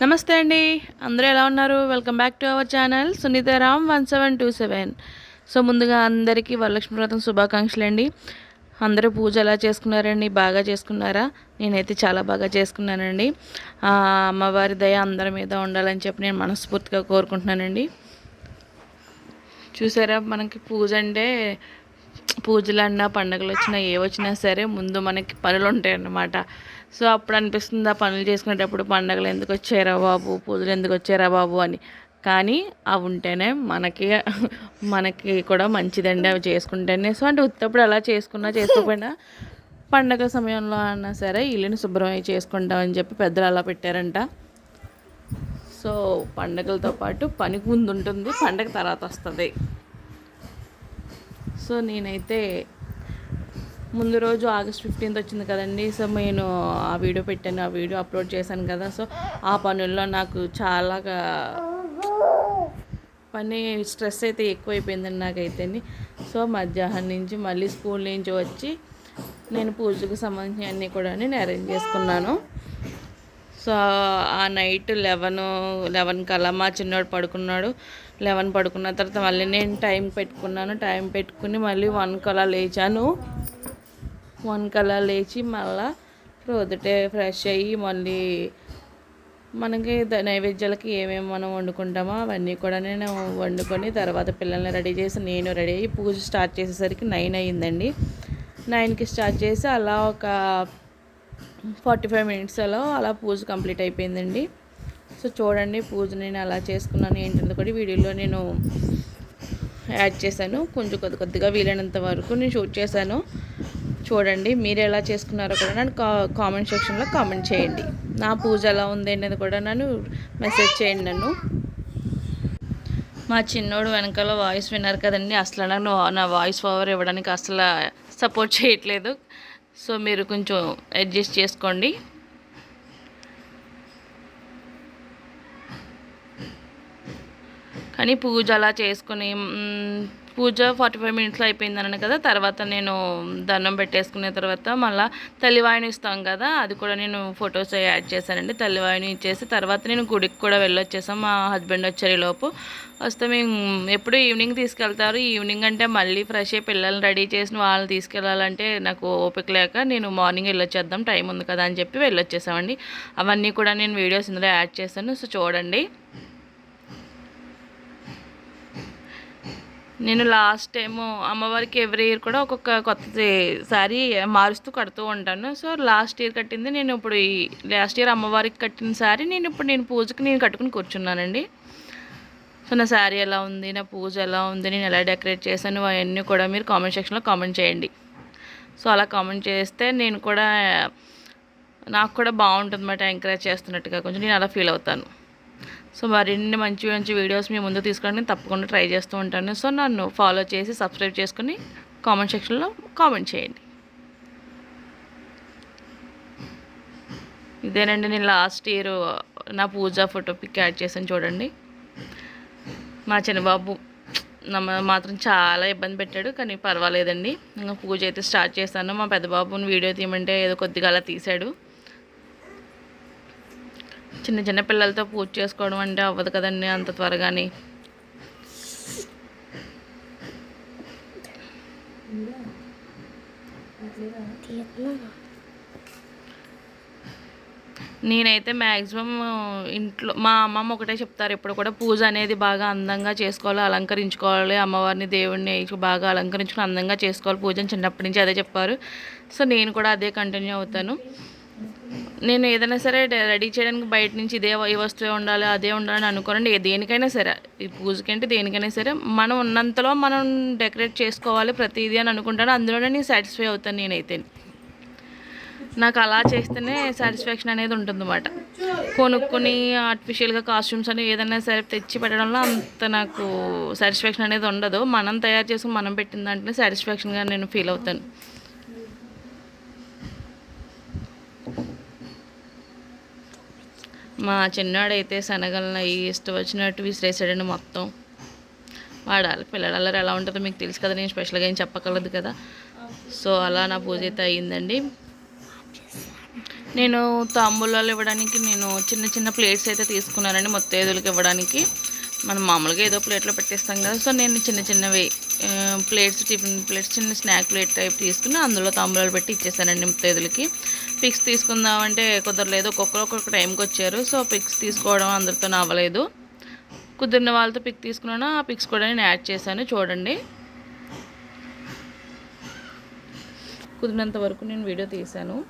నమస్తే అండి. అందరూ ఎలా ఉన్నారు? Welcome back to our channel Sunitha Ram one seven two seven so ముందుగా అందరికీ వరలక్ష్మి వ్రతం శుభాకాంక్షలు అండి అందరూ పూజ ఎలా చేసుకున్నారండి? బాగా చేసుకున్నారా? నేనైతే చాలా బాగా చేసుకున్నానండి. అమ్మవారి దయ అందరి మీద ఉండాలని చెప్పి నేను మనస్ఫూర్తిగా కోరుకుంటున్నానండి. చూసారా మనకి పూజ అంటే పూజలు అన్నా పండుగలు వచ్చినా ఏ వచ్చినా సరే ముందు మనకి పనులు ఉంటాయన్నమాట సో అప్పుడు అనిపిస్తుంది ఆ పనులు చేసుకునేటప్పుడు పండగలు ఎందుకు వచ్చారా బాబు పూజలు ఎందుకు వచ్చారా బాబు అని. కానీ అవి ఉంటేనే మనకి మనకి కూడా మంచిదండి అవి చేసుకుంటేనే. సో అంటే ఉత్తప్పుడు ఎలా చేసుకున్నా చేసుకోకుండా పండగ సమయంలో అన్నా సరే ఇల్లుని శుభ్రమై చేసుకుంటామని చెప్పి పెద్దలు అలా పెట్టారంట. సో పండగలతో పాటు పనికి ముందు ఉంటుంది పండగ తర్వాత వస్తుంది. సో నేనైతే ముందు రోజు ఆగస్ట్ ఫిఫ్టీన్త్ వచ్చింది కదండి. సో నేను ఆ వీడియో పెట్టాను ఆ వీడియో అప్లోడ్ చేశాను కదా. సో ఆ పనుల్లో నాకు చాలా పని స్ట్రెస్ అయితే ఎక్కువైపోయిందండి నాకైతే సో మధ్యాహ్నం నుంచి మళ్ళీ స్కూల్ నుంచి వచ్చి నేను పూజకు సంబంధించిన అన్నీ కూడా నేను అరేంజ్ చేసుకున్నాను. సో ఆ నైట్ లెవెన్ లెవెన్ కల్లా మా చిన్నోడు పడుకున్నాడు. లెవెన్ పడుకున్న తర్వాత మళ్ళీ నేను టైం పెట్టుకున్నాను. టైం పెట్టుకుని మళ్ళీ వన్ కలా లేచాను. వన్ కలా లేచి మళ్ళా ప్రొద్దుటే ఫ్రెష్ అయ్యి మళ్ళీ మనకి ద- నైవేద్యాలకి ఏమేమి మనం వండుకుంటామో అవన్నీ కూడా నేను వండుకొని తర్వాత పిల్లల్ని రెడీ చేసి నేను రెడీ అయ్యి పూజ స్టార్ట్ చేసేసరికి నైన్ అయ్యిందండి. నైన్కి స్టార్ట్ చేసి అలా ఒక ఫార్టీ ఫైవ్ మినిట్స్లో అలా పూజ కంప్లీట్ అయిపోయిందండి. సో చూడండి పూజ నేను అలా చేసుకున్నాను ఏంటంటే కూడా వీడియోలో నేను యాడ్ చేశాను. కొంచెం కొద్ది కొద్దిగా వీలైనంత వరకు నేను షూట్ చేశాను. చూడండి మీరు ఎలా చేసుకున్నారో కూడా నన్ను కా కామెంట్ సెక్షన్లో కామెంట్ చేయండి. నా పూజ ఎలా ఉంది అనేది కూడా నన్ను మెసేజ్ చేయండి నన్ను. మా చిన్నోడు వెనకాల వాయిస్ విన్నారు కదండి అసలు నాకు నా వాయిస్ ఓవర్ ఇవ్వడానికి అసలు సపోర్ట్ చేయట్లేదు. సో మీరు కొంచెం అడ్జస్ట్ చేసుకోండి. కానీ పూజ అలా చేసుకుని పూజ ఫార్టీ ఫైవ్ మినిట్స్లో అయిపోయింది అన్నాను కదా తర్వాత నేను దండం పెట్టేసుకున్న తర్వాత మళ్ళీ తల్లివాయిని ఇస్తాం కదా అది కూడా నేను ఫొటోస్ యాడ్ చేశానండి. తల్లివాయిని ఇచ్చేసి తర్వాత నేను గుడికి కూడా వెళ్ళొచ్చేసాం. మా హస్బెండ్ వచ్చారు లోపు. వస్తే మేము ఎప్పుడు ఈవినింగ్ తీసుకెళ్తారు. ఈవినింగ్ అంటే మళ్ళీ ఫ్రెష్ అయ్యి పిల్లల్ని రెడీ చేసిన వాళ్ళని తీసుకెళ్ళాలంటే నాకు ఓపిక లేక నేను మార్నింగ్ వెళ్ళొచ్చేద్దాం టైం ఉంది కదా అని చెప్పి వెళ్ళొచ్చేసామండి. అవన్నీ కూడా నేను వీడియోస్ ఇందులో యాడ్ చేశాను. సో చూడండి. నేను లాస్ట్ టైము అమ్మవారికి ఎవ్రీ ఇయర్ కూడా ఒక్కొక్క కొత్త శారీ మారుస్తూ కడుతూ ఉంటాను. సో లాస్ట్ ఇయర్ కట్టింది నేను ఇప్పుడు ఈ లాస్ట్ ఇయర్ అమ్మవారికి కట్టిన శారీ నేను ఇప్పుడు నేను పూజకి నేను కట్టుకుని కూర్చున్నానండి. సో నా శారీ ఎలా ఉంది? నా పూజ ఎలా ఉంది? నేను ఎలా డెకరేట్ చేశాను? అవన్నీ కూడా మీరు కామెంట్ సెక్షన్లో కామెంట్ చేయండి. సో అలా కామెంట్ చేస్తే నేను కూడా నాకు కూడా బాగుంటుంది అన్నమాట ఎంకరేజ్ చేస్తున్నట్టుగా. కొంచెం నేను అలా ఫీల్ అవుతాను. సో మరిన్ని మంచి మంచి వీడియోస్ మీ ముందు తీసుకోవడానికి నేను తప్పకుండా ట్రై చేస్తూ ఉంటాను. సో నన్ను ఫాలో చేసి సబ్స్క్రైబ్ చేసుకుని కామెంట్ సెక్షన్లో కామెంట్ చేయండి. ఇదేనండి నేను లాస్ట్ ఇయర్ నా పూజ ఫోటో పిక్ యాడ్ చేశాను చూడండి. మా చిన్నబాబు నమ్మ మాత్రం చాలా ఇబ్బంది పెట్టాడు కానీ పర్వాలేదండి. ఇంకా పూజ అయితే స్టార్ట్ చేశాను మా పెద్ద బాబుని వీడియో తీయమంటే ఏదో కొద్దిగా అలా తీశాడు. చిన్న చిన్న పిల్లలతో పూజ చేసుకోవడం అంటే అవ్వదు కదండి అంత త్వరగాని. నేనైతే మ్యాక్సిమం ఇంట్లో మా అమ్మమ్మ ఒకటే చెప్తారు ఇప్పుడు కూడా పూజ అనేది బాగా అందంగా చేసుకోవాలి అలంకరించుకోవాలి అమ్మవారిని దేవుడిని బాగా అలంకరించుకుని అందంగా చేసుకోవాలి పూజ అని చిన్నప్పటి నుంచి అదే చెప్పారు. సో నేను కూడా అదే కంటిన్యూ అవుతాను. నేను ఏదైనా సరే రెడీ చేయడానికి బయట నుంచి ఇదే ఏ ఈ వస్తువే ఉండాలి అదే ఉండాలని అనుకోనండి. దేనికైనా సరే ఈ పూజకంటే దేనికైనా సరే మనం ఉన్నంతలో మనం డెకరేట్ చేసుకోవాలి ప్రతిదీ అని అనుకుంటాను. అందులోనే నేను సాటిస్ఫై అవుతాను నేనైతే. నాకు అలా చేస్తేనే సాటిస్ఫాక్షన్ అనేది ఉంటుందన్నమాట. కొనుక్కొని ఆర్టిఫిషియల్గా కాస్ట్యూమ్స్ అని ఏదైనా సరే తెచ్చి పెట్టడంలో అంత నాకు సాటిస్ఫాక్షన్ అనేది ఉండదు. మనం తయారు చేసుకుని మనం పెట్టిన దాంట్లో సాటిస్ఫాక్షన్గా నేను ఫీల్ అవుతాను. మా చిన్నాడైతే శనగలను అవి ఇష్టం వచ్చినట్టు విసిరేసాడండి మొత్తం. వాడాలి పిల్లల అల్లరి ఎలా ఉంటుందో మీకు తెలుసు కదా నేను స్పెషల్గా ఏం చెప్పగలదు కదా. సో అలా నా పూజ అయితే అయ్యిందండి. నేను తాంబూలాలు ఇవ్వడానికి నేను చిన్న చిన్న ప్లేట్స్ అయితే తీసుకున్నానండి మొత్తేదులకి ఇవ్వడానికి. మనం మామూలుగా ఏదో ప్లేట్లో పెట్టేస్తాం కదా. సో నేను చిన్న చిన్నవి ప్లేట్స్ టిఫిన్ ప్లేట్స్ చిన్న స్నాక్ ప్లేట్ టైప్ తీసుకుని అందులో తాంబూలాలు పెట్టి ఇచ్చేసానండి ముత్తైదులకి పిక్స్ తీసుకుందామంటే కుదరలేదు. ఒక్కొక్కరు ఒక్కొక్క టైంకి వచ్చారు. సో పిక్స్ తీసుకోవడం అందరితో అవ్వలేదు కుదిరిన వాళ్ళతో పిక్ తీసుకున్నాను. ఆ పిక్స్ కూడా నేను యాడ్ చేశాను. చూడండి. కుదిరినంత వరకు నేను వీడియో తీశాను.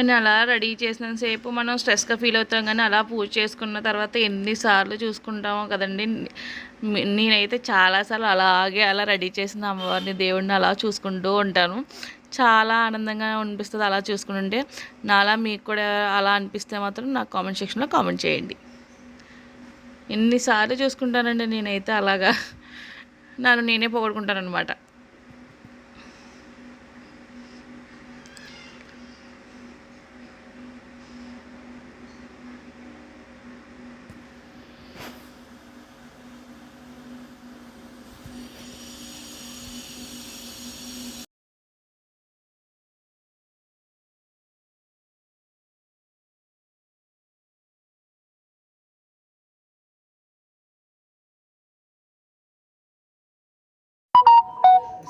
కానీ అలా రెడీ చేసినంతసేపు మనం స్ట్రెస్గా ఫీల్ అవుతాం కానీ అలా పూజ చేసుకున్న తర్వాత ఎన్నిసార్లు చూసుకుంటామో కదండి. నేనైతే చాలాసార్లు అలాగే అలా రెడీ చేసిన అమ్మవారిని దేవుడిని అలా చూసుకుంటూ ఉంటాను. చాలా ఆనందంగా అనిపిస్తుంది అలా చూసుకుంటుంటే. నాలా మీకు కూడా అలా అనిపిస్తే మాత్రం నాకు కామెంట్ సెక్షన్లో కామెంట్ చేయండి. ఎన్నిసార్లు చూసుకుంటానండి నేనైతే అలాగా. నన్ను నేనే పొగడుకుంటాను అనమాట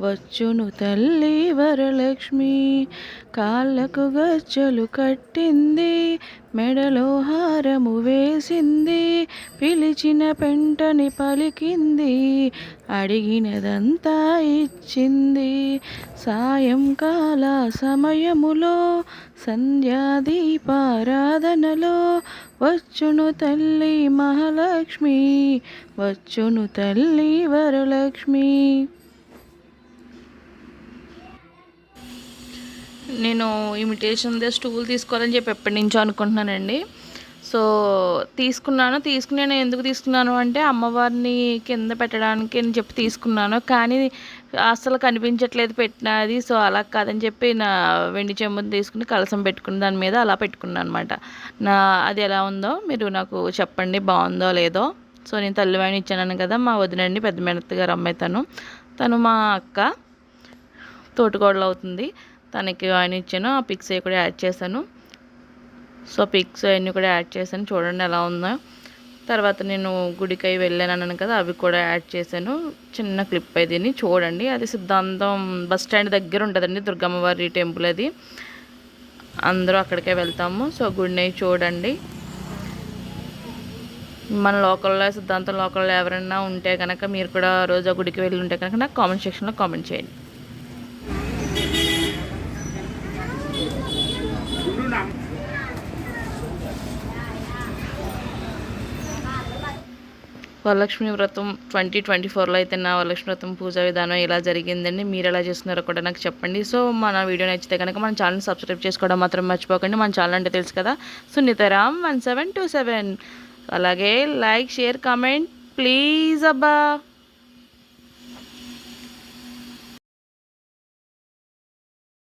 వచ్చును తల్లి వరలక్ష్మి. కాళ్ళకు గజ్జలు కట్టింది మెడలో హారము వేసింది పిలిచిన పెంటని పలికింది అడిగినదంతా ఇచ్చింది. సాయంకాల సమయములో సంధ్యాదీపారాధనలో వచ్చును తల్లి మహాలక్ష్మి వచ్చును తల్లి వరలక్ష్మి. నేను ఇమిటేషన్దే స్టూల్ తీసుకోవాలని చెప్పి ఎప్పటి నుంచో అనుకుంటున్నానండి. సో తీసుకున్నాను. తీసుకుని నేను ఎందుకు తీసుకున్నాను అంటే అమ్మవారిని కింద పెట్టడానికి అని చెప్పి తీసుకున్నాను. కానీ అసలు కనిపించట్లేదు పెట్టినది. సో అలా కాదని చెప్పి నా వెండి చెంబుని తీసుకుని కలసం పెట్టుకుని దాని మీద అలా పెట్టుకున్నాను అనమాట నా అది ఎలా ఉందో మీరు నాకు చెప్పండి. బాగుందో లేదో. సో నేను తల్లివాణి ఇచ్చాను కదా మా వదినండి పెద్ద మేనత్త గారు అమ్మాయి తను. తను మా అక్క. తోటికోడలు అవుతుంది. తనకి ఆయన ఇచ్చాను ఆ పిక్స్ అవి కూడా యాడ్ చేశాను. సో పిక్స్ అవన్నీ కూడా యాడ్ చేశాను. చూడండి ఎలా ఉందో. తర్వాత నేను గుడికై వెళ్ళాను అన్నాను కదా అవి కూడా యాడ్ చేశాను. చిన్న క్లిప్ అది చూడండి. అది సిద్ధాంతం బస్ స్టాండ్ దగ్గర ఉంటుందండి దుర్గమ్మవారి టెంపుల్ అది. అందరూ అక్కడికే వెళ్తాము. సో గుడిని చూడండి. మన లోకల్లో సిద్ధాంతం లోకల్లో ఎవరైనా ఉంటే కనుక మీరు కూడా రోజు గుడికి వెళ్ళి ఉంటే కనుక నాకు కామెంట్ సెక్షన్లో కామెంట్ చేయండి. వరలక్ష్మి వ్రతం ట్వంటీ ట్వంటీ ఫోర్లో అయితే నా వరలక్ష్మి వ్రతం పూజా విధానం ఎలా జరిగిందండి మీరు ఎలా చేస్తున్నారో కూడా నాకు చెప్పండి. సో మన వీడియో నచ్చితే కనుక మన ఛానల్ సబ్స్క్రైబ్ చేసుకోవడం మాత్రం మర్చిపోకండి. మన ఛానల్ అంటే తెలుసు కదా Sunitharam one seven two seven. అలాగే లైక్ షేర్ కామెంట్ ప్లీజ్ అబ్బా.